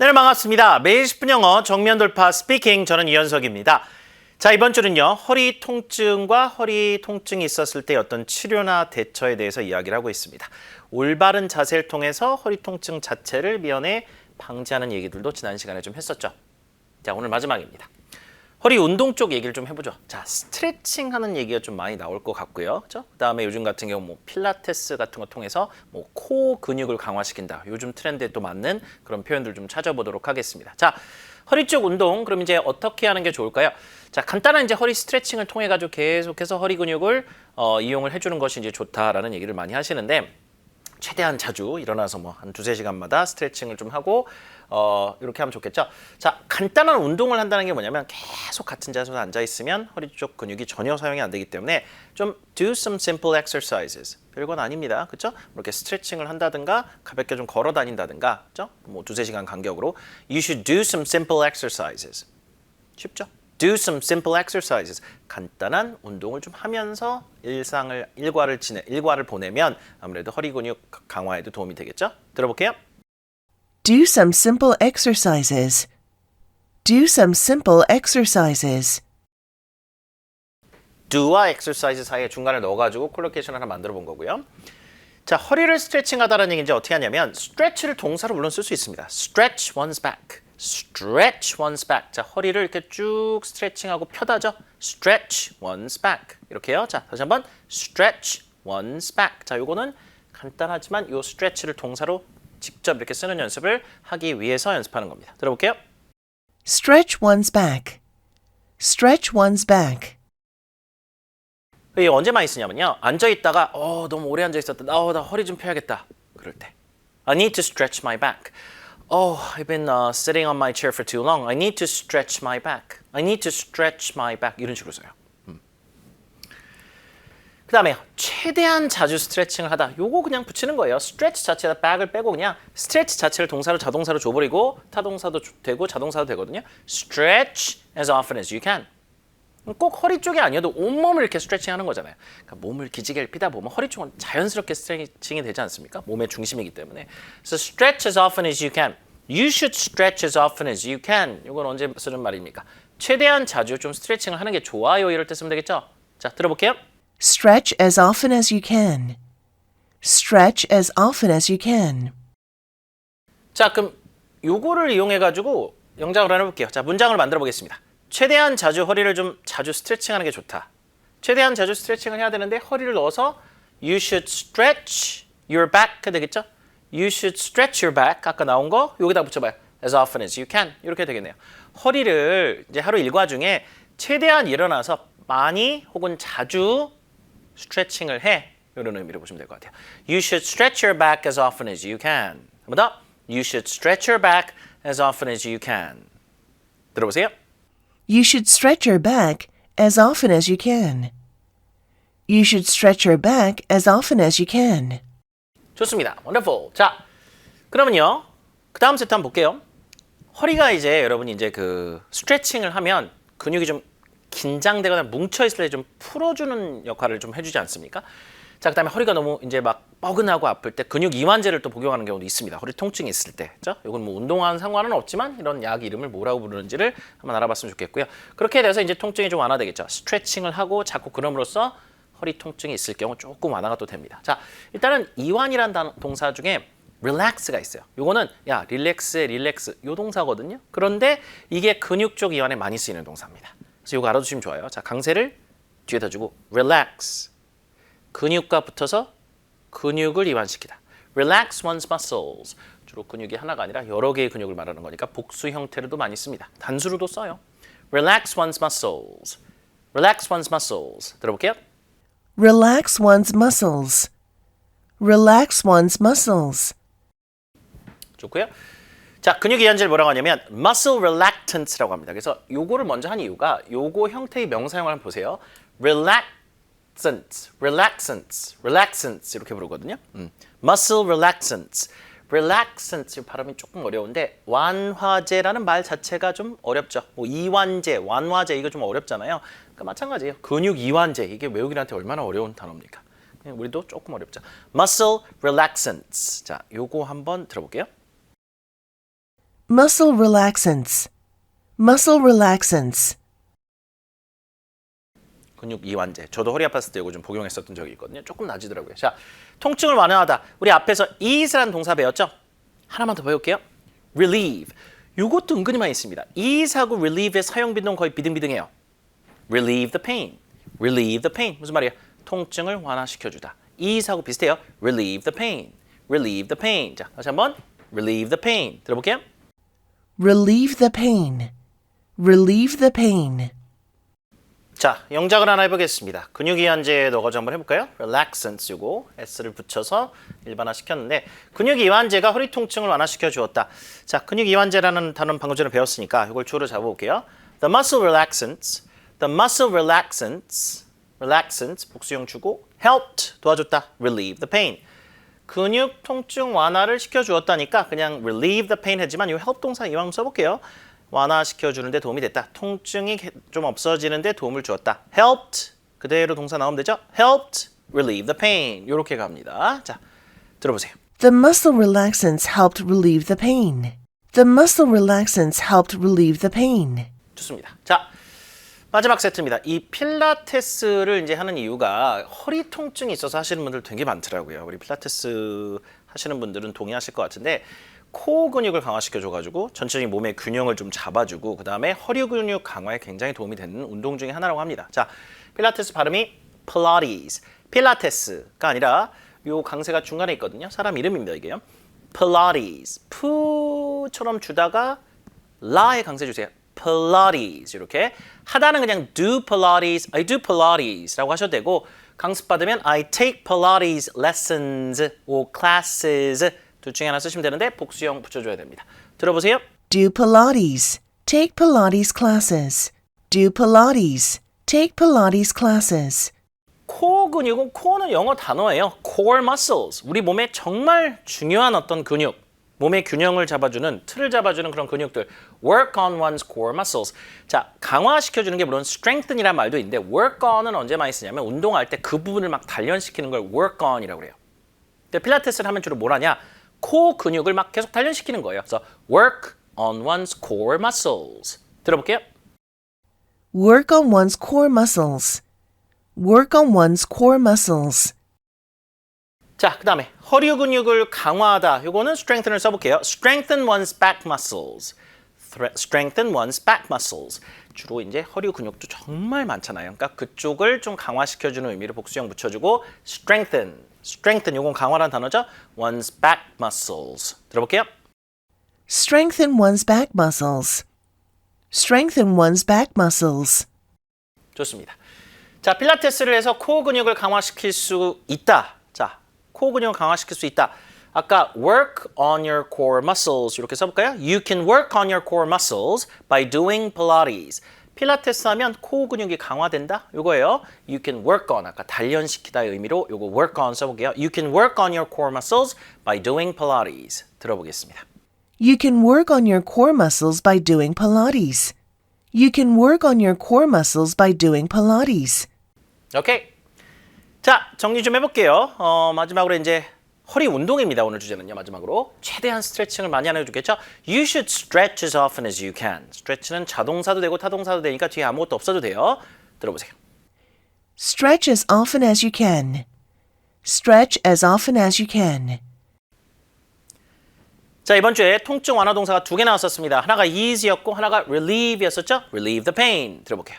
네, 반갑습니다. 매일 10분 영어 정면 돌파 스피킹 저는 이현석입니다. 자, 이번 주는요. 허리 통증과 허리 통증이 있었을 때 어떤 치료나 대처에 대해서 이야기를 하고 있습니다. 올바른 자세를 통해서 허리 통증 자체를 미연에 방지하는 얘기들도 지난 시간에 좀 했었죠. 자, 오늘 마지막입니다. 허리 운동 쪽 얘기를 좀 해보죠. 자, 스트레칭 하는 얘기가 좀 많이 나올 것 같고요. 그죠? 그 다음에 요즘 같은 경우 뭐 필라테스 같은 거 통해서 뭐 코 근육을 강화시킨다. 요즘 트렌드에 또 맞는 그런 표현들 좀 찾아보도록 하겠습니다. 자, 허리 쪽 운동, 그럼 이제 어떻게 하는 게 좋을까요? 자, 간단한 이제 허리 스트레칭을 통해 가지고 계속해서 허리 근육을 어, 이용을 해주는 것이 이제 좋다라는 얘기를 많이 하시는데 최대한 자주 일어나서 뭐 한 두세 시간마다 스트레칭을 좀 하고 어 이렇게 하면 좋겠죠. 자, 간단한 운동을 한다는 게 뭐냐면 계속 같은 자세로 앉아 있으면 허리 쪽 근육이 전혀 사용이 안 되기 때문에 좀 do some simple exercises. 별건 아닙니다. 그렇죠? 이렇게 스트레칭을 한다든가 가볍게 좀 걸어 다닌다든가 그렇죠? 뭐 두세 시간 간격으로 you should do some simple exercises. 쉽죠? Do some simple exercises. 간단한 운동을 좀 하면서 일상을 일과를 지내 일과를 보내면 아무래도 허리 근육 강화에도 도움이 되겠죠? 들어볼게요. Do some simple exercises. Do some simple exercises. do와 exercise 사이에 중간에 넣어가지고 콜로케이션 하나 만들어 본 거고요. 자, 허리를 스트레칭하다라는 얘기 이제 어떻게 하냐면 stretch를 동사로 물론 쓸 수 있습니다. stretch one's back. Stretch one's back. 자, 허리를 이렇게 쭉 스트레칭하고 펴다죠. stretch one's back. 이렇게요. 자, 다시 한번 stretch one's back. 자, 요거는 간단하지만 요 stretch를 동사로 직접 이렇게 쓰는 연습을 하기 위해서 연습하는 겁니다. 들어볼게요. Stretch one's back. Stretch one's back. 이게 언제 많이 쓰냐면요. 앉아 있다가 어 너무 오래 앉아 있었다. 어, 나 허리 좀 펴야겠다. 그럴 때. I need to stretch my back. Oh, I've been uh, sitting on my chair for too long. I need to stretch my back. I need to stretch my back. 이런 식으로 써요. 음. 그 다음에 최대한 자주 스트레칭을 하다. 요거 그냥 붙이는 거예요. 스트레치 자체에다 back을 빼고 그냥 스트레치 자체를 동사로 자동사로 줘버리고 타동사도 되고 자동사도 되거든요. Stretch as often as you can. 꼭 허리 쪽이 아니어도 온몸을 이렇게 스트레칭 하는 거잖아요. 그러니까 몸을 기지개를 피다 보면 허리 쪽은 자연스럽게 스트레칭이 되지 않습니까? 몸의 중심이기 때문에. So stretch as often as you can. You should stretch as often as you can. 이건 언제 쓰는 말입니까? 최대한 자주 좀 스트레칭을 하는 게 좋아요. 이럴 때 쓰면 되겠죠? 자, 들어볼게요. Stretch as often as you can. Stretch as often as you can. 자, 그럼 요거를 이용해 가지고 영작을 하나 해볼게요. 자, 문장을 만들어 보겠습니다. 최대한 자주 허리를 좀 자주 스트레칭하는 게 좋다. 최대한 자주 스트레칭을 해야 되는데 허리를 넣어서 you should stretch your back 되겠죠? You should stretch your back 아까 나온 거 여기다 붙여봐요. As often as you can 이렇게 되겠네요. 허리를 이제 하루 일과 중에 최대한 일어나서 많이 혹은 자주 스트레칭을 해 이런 의미로 보시면 될 것 같아요. You should stretch your back as often as you can. 한번 더. You should stretch your back as often as you can. 들어보세요. You should stretch your back as often as you can. You should stretch your back as often as you can. 좋습니다. Wonderful. 자, 그러면요. 그 다음 세트 한번 볼게요. 허리가 이제 여러분이 이제 그 스트레칭을 하면 근육이 좀 긴장되거나 뭉쳐있을 때 좀 풀어주는 역할을 좀 해주지 않습니까? 자, 그 다음에 허리가 너무 이제 막 뻐근하고 아플 때 근육 이완제를 또 복용하는 경우도 있습니다. 허리 통증이 있을 때. 그죠? 이건 뭐 운동화는 상관은 없지만 이런 약 이름을 뭐라고 부르는지를 한번 알아봤으면 좋겠고요. 그렇게 돼서 이제 통증이 좀 완화되겠죠. 스트레칭을 하고 자꾸 그럼으로써 허리 통증이 있을 경우 조금 완화가 또 됩니다. 자, 일단은 이완이란 단, 동사 중에 relax가 있어요. 요거는 야, 릴렉스, 릴렉스 요 동사거든요. 그런데 이게 근육 쪽 이완에 많이 쓰이는 동사입니다. 그래서 요거 알아두시면 좋아요. 자, 강세를 뒤에다 주고 relax. 근육과 붙어서 근육을 이완시키다. Relax one's muscles. 주로 근육이 하나가 아니라 여러 개의 근육을 말하는 거니까 복수 형태로도 많이 씁니다. 단수로도 써요. Relax one's muscles. Relax one's muscles. 들어볼게요. Relax one's muscles. Relax one's muscles. 좋고요. 자, 근육 이완제를 뭐라고 하냐면 muscle relaxants라고 합니다. 그래서 요거를 먼저 한 이유가 요거 형태의 명사형을 한번 보세요. relaxant, relaxants, relaxants 이렇게 부르거든요. 음. muscle relaxants. relaxant 발음이 조금 어려운데 완화제라는 말 자체가 좀 어렵죠. 뭐 이완제, 완화제 이거 좀 어렵잖아요. 그러니까 마찬가지예요. 근육 이완제 이게 외국인한테 얼마나 어려운 단어입니까? 그냥 우리도 조금 어렵죠. muscle relaxants. 자, 요거 한번 들어볼게요. muscle relaxants, muscle relaxants, 근육 이완제. 저도 허리 아팠을 때 이거 좀 복용했었던 적이 있거든요. 조금 나아지더라고요. 자, 통증을 완화하다. 우리 앞에서 ease라는 동사 배웠죠? 하나만 더 배울게요. relieve. 이것도 은근히 많이 있습니다. ease하고 relieve의 사용 빈도는 거의 비등비등해요. relieve the pain. relieve the pain. 무슨 말이에요? 통증을 완화시켜주다. ease하고 비슷해요. relieve the pain. relieve the pain. 자, 다시 한번 relieve the pain. 들어볼게요. relieve the pain, relieve the pain, 자, 영작을 하나 해보겠습니다. 근육이완제 너가지 한번 해볼까요? relaxants 요거 s를 붙여서 일반화 시켰는데 근육이완제가 허리 통증을 완화시켜 주었다. 자, 근육이완제라는 단어는 방금 전에 배웠으니까 이걸 주어로 잡아볼게요. The muscle relaxants, the muscle relaxants, relaxants 복수형 주고 helped 도와줬다. relieve the pain. 근육 통증 완화를 시켜 주었다니까 그냥 relieve the pain 하지만 이 help 동사 이왕 써볼게요. 완화시켜 주는데 도움이 됐다. 통증이 게- 좀 없어지는데 도움을 주었다. helped 그대로 동사 나오면 되죠? helped relieve the pain 이렇게 갑니다. 자, 들어보세요. The muscle relaxants helped relieve the pain. The muscle relaxants helped relieve the pain. 좋습니다. 자, 마지막 세트입니다. 이 필라테스를 이제 하는 이유가 허리 통증이 있어서 하시는 분들 되게 많더라고요. 우리 필라테스 하시는 분들은 동의하실 것 같은데 코어 근육을 강화시켜 줘가지고 전체적인 몸의 균형을 좀 잡아주고 그 다음에 허리 근육 강화에 굉장히 도움이 되는 운동 중에 하나라고 합니다. 자, 필라테스 발음이 필라테스, 필라테스가 아니라 요 강세가 중간에 있거든요. 사람 이름입니다 이게요. 필라테스, 푸처럼 주다가 라의 강세 주세요. Pilates 이렇게 하다는 그냥 do Pilates, I do Pilates라고 하셔도 되고 강습 받으면 I take Pilates lessons or classes 둘 중에 하나 쓰시면 되는데 복수형 붙여줘야 됩니다. 들어보세요. Do Pilates. Take Pilates classes. Do Pilates. Take Pilates classes. 코어 근육은 코어는 영어 단어예요. core muscles. 우리 몸에 정말 중요한 어떤 근육, 몸의 균형을 잡아주는 틀을 잡아주는 그런 근육들. work on one's core muscles. 자, 강화시켜주는 게 물론 strengthen이란 말도 있는데 work on은 언제 많이 쓰냐면 운동할 때 그 부분을 막 단련시키는 걸 work on이라고 그래요. 근데 필라테스를 하면 주로 뭘 하냐? 코 근육을 막 계속 단련시키는 거예요. 그래서 work on one's core muscles. 들어볼게요. Work on one's core muscles. Work on one's core muscles. 자, 그 다음에 허리 근육을 강화하다. 요거는 strengthen을 써 볼게요. strengthen one's back muscles. Strengthen one's back muscles. 주로 이제 허리 근육도 정말 많잖아요. 그러니까 그쪽을 좀 강화시켜 주는 의미로 복수형 붙여 주고 strengthen. Strengthen 요건 강화라는 단어죠. one's back muscles. 들어볼게요. Strengthen one's back muscles. Strengthen one's back muscles. 좋습니다. 자, 필라테스를 해서 코어 근육을 강화시킬 수 있다. 자, 코어 근육을 강화시킬 수 있다. 아까 work on your core muscles 이렇게 써볼까요? You can work on your core muscles by doing Pilates. 필라테스 하면 코어 근육이 강화된다. 요거예요. You can work on 아까 단련시키다의 의미로 요거 work on 써볼게요. You can work on your core muscles by doing Pilates. 들어보겠습니다. You can work on your core muscles by doing Pilates. You can work on your core muscles by doing Pilates. 오케이. 자, 정리 좀 해볼게요. 어, 마지막으로 이제 허리 운동입니다. 오늘 주제는요. 마지막으로 최대한 스트레칭을 많이 안 해주겠죠. You should stretch as often as you can. 스트레치는 자동사도 되고 타동사도 되니까 뒤에 아무것도 없어도 돼요. 들어보세요. Stretch as often as you can. Stretch as often as you can. 자, 이번 주에 통증 완화 동사가 두 개 나왔었습니다. 하나가 ease였고 하나가 relieve였었죠. relieve the pain. 들어볼게요.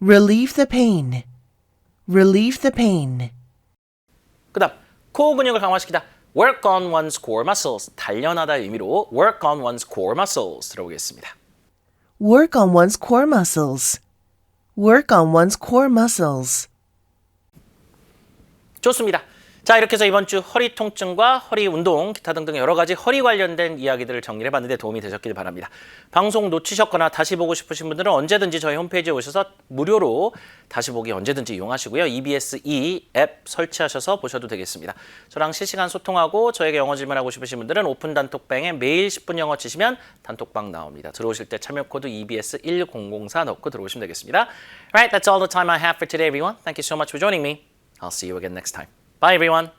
Relieve the pain. Relieve the pain. 그 다음 코어 근육을 강화시키다. work on one's core muscles. 단련하다 의미로 work on one's core muscles. 들어보겠습니다. Work on one's core muscles. Work on one's core muscles. 좋습니다. 자, 이렇게 해서 이번 주 허리 통증과 허리 운동, 기타 등등 여러 가지 허리 관련된 이야기들을 정리해 봤는데 도움이 되셨길 바랍니다. 방송 놓치셨거나 다시 보고 싶으신 분들은 언제든지 저희 홈페이지에 오셔서 무료로 다시 보기 언제든지 이용하시고요. EBS E 앱 설치하셔서 보셔도 되겠습니다. 저랑 실시간 소통하고 저에게 영어 질문하고 싶으신 분들은 오픈 단톡방에 매일 10분 영어 치시면 단톡방 나옵니다. 들어오실 때 참여 코드 EBS 1004 넣고 들어오시면 되겠습니다. Right, that's all the time I have for today, everyone. Thank you so much for joining me. I'll see you again next time. Bye, everyone.